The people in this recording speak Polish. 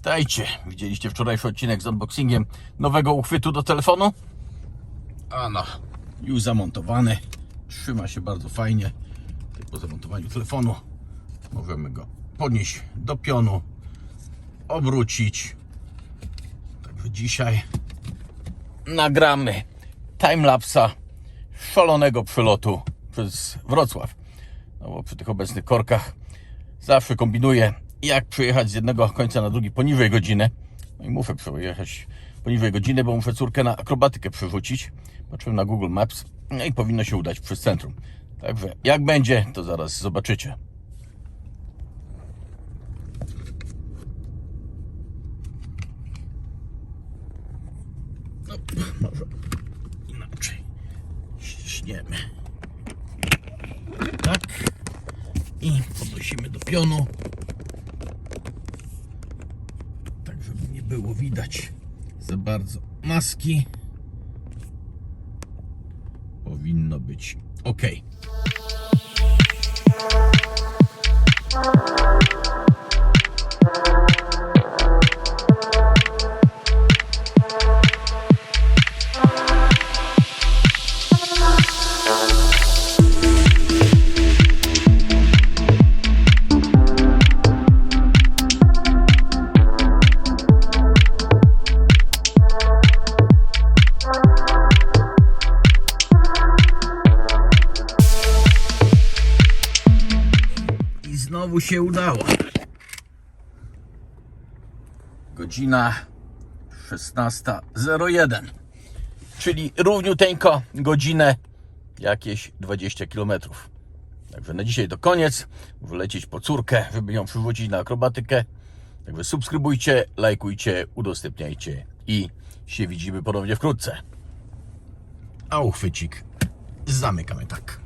Witajcie. Widzieliście wczorajszy odcinek z unboxingiem nowego uchwytu do telefonu? Ano, już zamontowany. Trzyma się bardzo fajnie. Po zamontowaniu telefonu możemy go podnieść do pionu, obrócić. Także dzisiaj nagramy timelapsa szalonego przelotu przez Wrocław. No bo przy tych obecnych korkach zawsze kombinuję, jak przejechać z jednego końca na drugi poniżej godziny. No i muszę przejechać poniżej godziny, bo muszę córkę na akrobatykę przerzucić. Patrzyłem na Google Maps no i powinno się udać przez centrum. Także jak będzie, to zaraz zobaczycie. No, może inaczej. Ściśniemy. Tak. I podnosimy do pionu. Tak, żeby nie było widać za bardzo maski. Powinno być ok. Znowu się udało. Godzina 16.01. Czyli równiuteńko godzinę jakieś 20 km. Także na dzisiaj to koniec. Muszę lecieć po córkę, żeby ją przywrócić na akrobatykę. Także subskrybujcie, lajkujcie, udostępniajcie i się widzimy ponownie wkrótce. A uchwycik zamykamy tak.